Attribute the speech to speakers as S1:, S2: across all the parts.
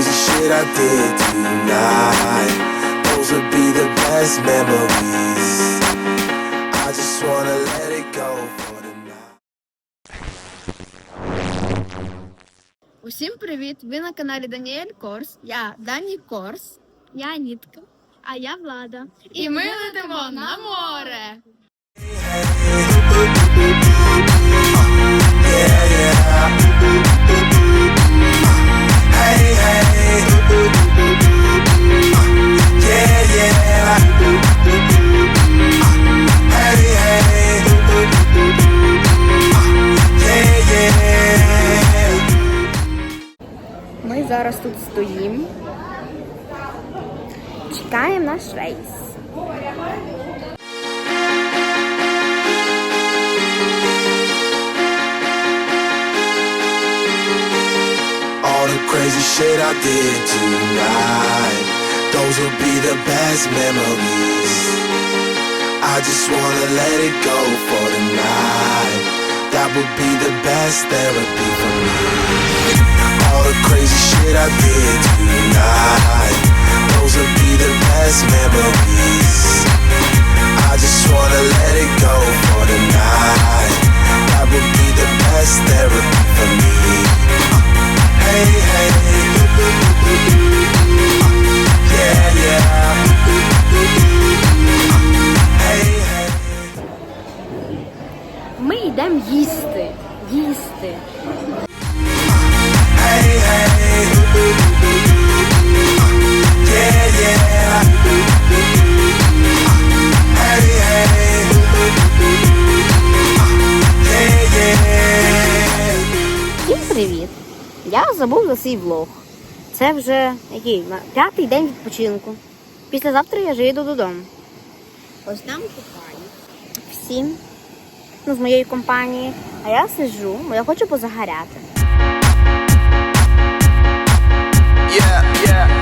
S1: crazy shit I did tonight. Those would be the best memories. I just wanna let it go for tonight.
S2: Усім привіт! Ви на каналі Даніель Корс. Я Дані Корс. Я Анітка. А я Влада. І ми летимо на море. зараз тут стоїмо. Чекаємо наш рейс.
S1: All the crazy shit I did tonight. Those will be the best memories. I just wanna let it go for tonight. That would be the best therapy for me. All the crazy shit I did tonight. Those will be the best memories. I just wanna let it go for tonight. That would be the best therapy for me. Hey, hey. Yeah, yeah. Hey, hey.
S2: Ми йдемо їсти. Їсти. Привіт! Я забув за свій влог. Це вже який? П'ятий день відпочинку. Післязавтра я вже їду додому. Ось там купаю. Всім. Ну, з моєї компанії. А я сижу, бо я хочу позагоряти.
S1: Yeah, yeah,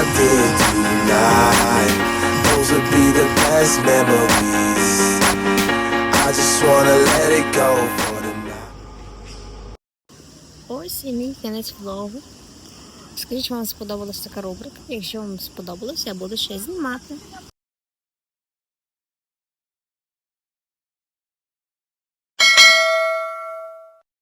S1: Did tonight. Those would be the best memories. I just wanna let it go for tonight.
S2: Ось і мій кінець влогу. Скажіть, вам сподобалась така рубрика. Якщо вам сподобалось, я буду ще знімати.